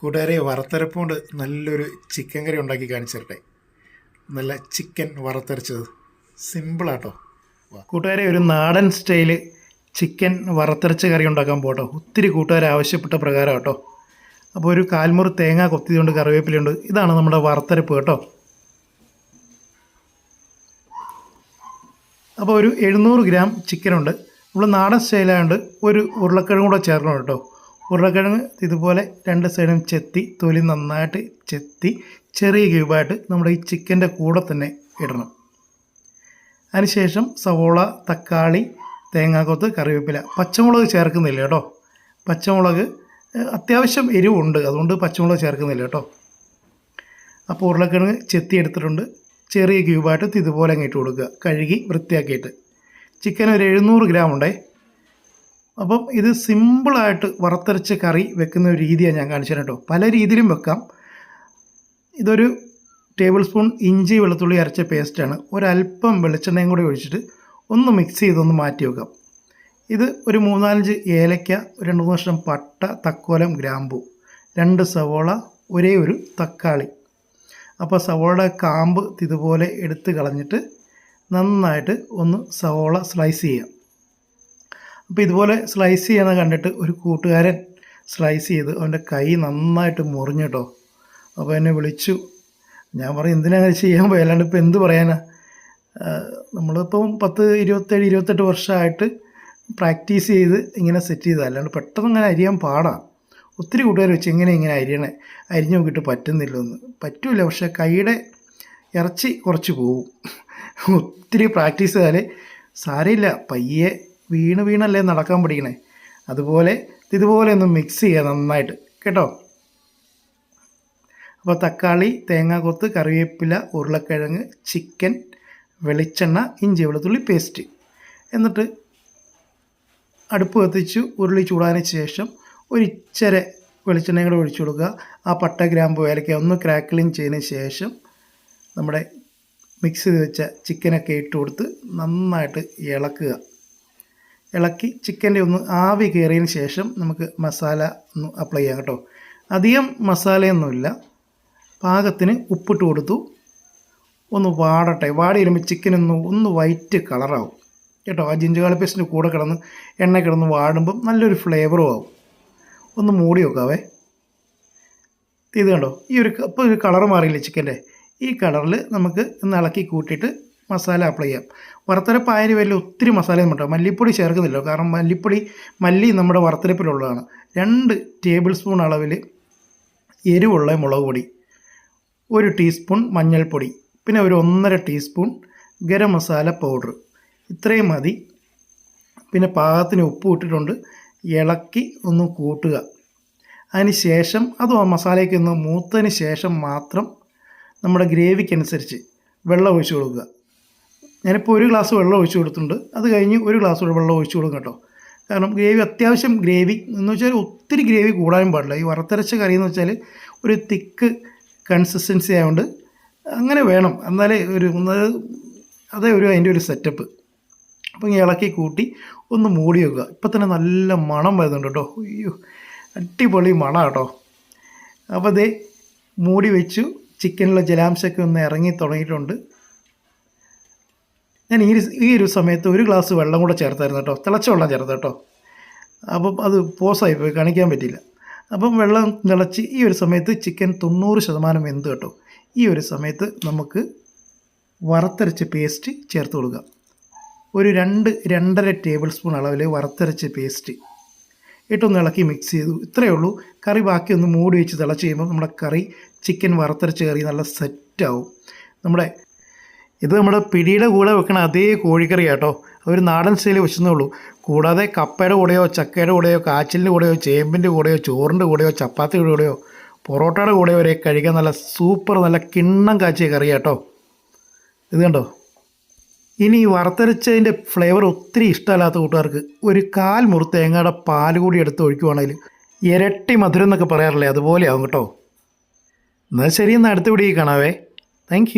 കൂട്ടുകാരെ വറുത്തരപ്പുകൊണ്ട് നല്ലൊരു ചിക്കൻ കറി ഉണ്ടാക്കി കാണിച്ചിരട്ടെ. നല്ല ചിക്കൻ വറുത്തരച്ചത്. സിമ്പിളാട്ടോ കൂട്ടുകാരെ ഒരു നാടൻ സ്റ്റൈൽ ചിക്കൻ വറുത്തരച്ച കറി ഉണ്ടാക്കാൻ പോട്ടോ ഒത്തിരി കൂട്ടുകാർ ആവശ്യപ്പെട്ട പ്രകാരം കേട്ടോ അപ്പോൾ ഒരു കാൽമുറി തേങ്ങ കൊത്തിയതുകൊണ്ട് കറിവേപ്പിലുണ്ട് ഇതാണ് നമ്മുടെ വറുത്തരപ്പ് കേട്ടോ. അപ്പോൾ ഒരു എഴുന്നൂറ് ഗ്രാം ചിക്കനുണ്ട് നമ്മൾ നാടൻ സ്റ്റൈലായതുകൊണ്ട് ഒരു ഉരുളക്കിഴങ്ങ് കൂടെ ചേർക്കണം കേട്ടോ. ഉരുളക്കിഴങ്ങ് ഇതുപോലെ രണ്ട് സൈഡും ചെത്തി തൊലി നന്നായിട്ട് ചെത്തി ചെറിയ ക്യൂബായിട്ട് നമ്മുടെ ഈ ചിക്കന്റെ കൂടെ തന്നെ ഇടണം. അതിനുശേഷം സവോള തക്കാളി തേങ്ങാക്കൊത്ത് കറിവേപ്പില പച്ചമുളക് ചേർക്കുന്നില്ല കേട്ടോ. പച്ചമുളക് അത്യാവശ്യം എരിവുണ്ട് അതുകൊണ്ട് പച്ചമുളക് ചേർക്കുന്നില്ല കേട്ടോ. അപ്പോൾ ഉരുളക്കിഴങ്ങ് ചെത്തി എടുത്തിട്ടുണ്ട്. ചെറിയ ക്യൂബായിട്ട് ഇതുപോലെ അങ്ങ് ഇട്ട് കൊടുക്കുക. കഴുകി വൃത്തിയാക്കിയിട്ട്. ചിക്കൻ ഒരു എഴുന്നൂറ് ഗ്രാം ഉണ്ടേ. അപ്പം ഇത് സിമ്പിളായിട്ട് വറുത്തരച്ച് കറി വെക്കുന്ന ഒരു രീതിയാണ് ഞാൻ കാണിച്ചു കേട്ടോ. പല രീതിയിലും വെക്കാം. ഇതൊരു ടേബിൾ സ്പൂൺ ഇഞ്ചി വെളുത്തുള്ളി അരച്ച പേസ്റ്റാണ് ഒരല്പം വെളിച്ചെണ്ണയും കൂടി ഒഴിച്ചിട്ട് ഒന്ന് മിക്സ് ചെയ്തൊന്ന് മാറ്റി വെക്കാം. ഇത് ഒരു മൂന്നാലഞ്ച് ഏലയ്ക്ക രണ്ട് മൂന്ന് വർഷം പട്ട തക്കോലം ഗ്രാമ്പു രണ്ട് സവോള ഒരേ ഒരു തക്കാളി. അപ്പോൾ സവോളയുടെ കാമ്പ് ഇതുപോലെ എടുത്ത് കളഞ്ഞിട്ട് നന്നായിട്ട് ഒന്ന് സവോള സ്ലൈസ് ചെയ്യാം. അപ്പോൾ ഇതുപോലെ സ്ലൈസ് ചെയ്യുന്നത് കണ്ടിട്ട് ഒരു കൂട്ടുകാരൻ സ്ലൈസ് ചെയ്ത് അവന്റെ കൈ നന്നായിട്ട് മുറിഞ്ഞു കേട്ടോ അപ്പോൾ എന്നെ വിളിച്ചു. ഞാൻ പറയും എന്തിനാ അങ്ങനെ ചെയ്യാൻ പോയി? അല്ലാണ്ട് ഇപ്പോൾ എന്ത് പറയാനാ? നമ്മളിപ്പം പത്ത് ഇരുപത്തേഴ് ഇരുപത്തെട്ട് വർഷമായിട്ട് പ്രാക്ടീസ് ചെയ്ത് ഇങ്ങനെ സെറ്റ് ചെയ്താൽ അല്ലാണ്ട് പെട്ടെന്ന് അങ്ങനെ അരിയാൻ പാടാണ് ഒത്തിരി കൂട്ടുകാർ വെച്ച് ഇങ്ങനെ ഇങ്ങനെ അരിയണേ? അരിഞ്ഞു നോക്കിയിട്ട് പറ്റുന്നില്ല ഒന്ന് പറ്റൂല പക്ഷേ കൈയുടെ ഇറച്ചി കുറച്ച് പോവും. ഒത്തിരി പ്രാക്ടീസ് ചെയ്താൽ സാരമില്ല. പയ്യെ വീണ് വീണല്ലേ നടക്കാൻ പഠിക്കണേ? അതുപോലെ ഇതുപോലെ ഒന്ന് മിക്സ് ചെയ്യുക നന്നായിട്ട്. കേട്ടോ? അപ്പോൾ തക്കാളി തേങ്ങ കൊത്ത് കറിവേപ്പില ഉരുളക്കിഴങ്ങ് ചിക്കൻ വെളിച്ചെണ്ണ ഇഞ്ചി വെളുത്തുള്ളി പേസ്റ്റ് എന്നിട്ട് അടുപ്പ് കത്തിച്ച് ഉരുളി ചൂടാനു ശേഷം ഒരു ഇച്ചിരി വെളിച്ചെണ്ണയും കൂടെ ഒഴിച്ചു കൊടുക്കുക. ആ പട്ട ഗ്രാമ്പ് ഏലക്ക ഒന്ന് ക്രാക്കിളിങ് ചെയ്തതിന് ശേഷം നമ്മുടെ മിക്സ് ചെയ്ത് വെച്ച ചിക്കനൊക്കെ ഇട്ട് കൊടുത്ത് നന്നായിട്ട് ഇളക്കുക. ഇളക്കി ചിക്കന്റെ ഒന്ന് ആവി കയറിയതിന് ശേഷം നമുക്ക് മസാല ഒന്ന് അപ്ലൈ ചെയ്യാം കേട്ടോ. അധികം മസാലയൊന്നുമില്ല. പാകത്തിന് ഉപ്പിട്ട് കൊടുത്തു. ഒന്ന് വാടട്ടെ. വാടി വരുമ്പോൾ ചിക്കൻ ഒന്ന് വൈറ്റ് കളറാവും കേട്ടോ ആ ജിഞ്ചുകാളി പേസ്റ്റിന്റെ കൂടെ കിടന്ന് എണ്ണ കിടന്ന് വാടുമ്പം നല്ലൊരു ഫ്ലേവറും ആവും. ഒന്ന് മൂടി വെക്കാവേ. ഇത് കണ്ടോ? ഈ ഒരു ഇപ്പോൾ ഒരു കളർ മാറിയില്ലേ ചിക്കന്റെ ഈ കളറിൽ നമുക്ക് ഒന്ന് ഇളക്കി കൂട്ടിയിട്ട് മസാല അപ്ലൈ ചെയ്യാം. വറുത്തരപ്പായന് വലിയ ഒത്തിരി മസാലയൊന്നും ഉണ്ടാവും മല്ലിപ്പൊടി ചേർക്കുന്നില്ല. കാരണം മല്ലിപ്പൊടി മല്ലി നമ്മുടെ വറുത്തരപ്പിലുള്ളതാണ്. രണ്ട് ടേബിൾ സ്പൂൺ അളവിൽ എരിവുള്ള മുളക് പൊടി ഒരു ടീസ്പൂൺ മഞ്ഞൾപ്പൊടി പിന്നെ ഒരു ഒന്നര ടീസ്പൂൺ ഗരം മസാല പൗഡർ ഇത്രയും മതി. പിന്നെ പാകത്തിന് ഉപ്പ് ഇട്ടിട്ടുണ്ട്. ഇളക്കി ഒന്ന് കൂട്ടുക. അതിന് ശേഷം അത് മസാലയ്ക്ക് ഒന്ന് മൂത്തതിന് ശേഷം മാത്രം നമ്മുടെ ഗ്രേവിക്കനുസരിച്ച് വെള്ളം ഒഴിച്ചു കൊടുക്കുക. ഞാനിപ്പോൾ ഒരു ഗ്ലാസ് വെള്ളം ഒഴിച്ചു കൊടുത്തിട്ടുണ്ട്. അത് കഴിഞ്ഞ് ഒരു ഗ്ലാസ് വെള്ളം ഒഴിച്ചു കൊടുക്കും കേട്ടോ. കാരണം ഗ്രേവി അത്യാവശ്യം ഗ്രേവി. എന്ന് വെച്ചാൽ ഒത്തിരി ഗ്രേവി കൂടാനും പാടില്ല. ഈ വറുത്തരച്ച കറി എന്ന് വെച്ചാൽ ഒരു തിക്ക് കൺസിസ്റ്റൻസി ആയതുകൊണ്ട് അങ്ങനെ വേണം. എന്നാലേ ഒരു അതേ ഒരു അതിന്റെ ഒരു സെറ്റപ്പ് അപ്പം ഇളക്കി കൂട്ടി ഒന്ന് മൂടി വെക്കുക. ഇപ്പം തന്നെ നല്ല മണം വരുന്നുണ്ട് കേട്ടോ. അയ്യോ അടിപൊളി മണം കേട്ടോ. അപ്പോൾ അതേ മൂടി വെച്ചു. ചിക്കനിലെ ജലാംശമൊക്കെ ഒന്ന് ഇറങ്ങി തുടങ്ങിയിട്ടുണ്ട്. ഞാൻ ഈ ഈ ഒരു സമയത്ത് ഒരു ഗ്ലാസ് വെള്ളം കൂടെ ചേർത്തായിരുന്നു കേട്ടോ. തിളച്ച വെള്ളം ചേർത്ത് കേട്ടോ. അപ്പം അത് പോസായി പോയി കാണിക്കാൻ പറ്റിയില്ല. അപ്പം വെള്ളം തിളച്ച് ഈ ഒരു സമയത്ത് ചിക്കൻ തൊണ്ണൂറ് ശതമാനം വെന്ത് കേട്ടോ. ഈ ഒരു സമയത്ത് നമുക്ക് വറുത്തരച്ച പേസ്റ്റ് ചേർത്ത് കൊടുക്കുക ഒരു രണ്ട് രണ്ടര ടേബിൾ സ്പൂൺ അളവിൽ വറുത്തരച്ച പേസ്റ്റ് ഇട്ടൊന്ന് ഇളക്കി മിക്സ് ചെയ്തു. ഇത്രയേ ഉള്ളൂ. കറി ബാക്കി ഒന്ന് മൂടി വെച്ച് തിളച്ച് കഴിയുമ്പോൾ നമ്മുടെ കറി ചിക്കൻ വറുത്തരച്ച കറി നല്ല സെറ്റാവും നമ്മുടെ ഇത് നമ്മുടെ പിടിയുടെ കൂടെ വെക്കണ അതേ കോഴിക്കറി കേട്ടോ ഒരു നാടൻ സ്റ്റൈലിൽ വെച്ചെന്നേ ഉള്ളൂ. കൂടാതെ കപ്പയുടെ കൂടെയോ ചക്കയുടെ കൂടെയോ കാച്ചിലിന്റെ കൂടെയോ ചേമ്പിന്റെ കൂടെയോ ചോറിന്റെ കൂടെയോ ചപ്പാത്തിയുടെ കൂടെയോ പൊറോട്ടയുടെ കൂടെയോ വരെ കഴിക്കാൻ നല്ല സൂപ്പർ നല്ല കിണ്ണം കാച്ചിയ കറി കേട്ടോ ഇത് കണ്ടോ? ഇനി വറുത്തരച്ചതിന്റെ ഫ്ലേവർ ഒത്തിരി ഇഷ്ടമല്ലാത്ത കൂട്ടുകാർക്ക് ഒരു കാൽ മുറി തേങ്ങയുടെ പാൽ കൂടി എടുത്ത് ഒഴിക്കുവാണെങ്കിൽ ഇരട്ടി മധുരം എന്നൊക്കെ പറയാറില്ലേ അതുപോലെ ആവും കേട്ടോ. എന്നാൽ ശരി എന്നാൽ അടുത്ത വീഡിയോ കാണാവേ. താങ്ക്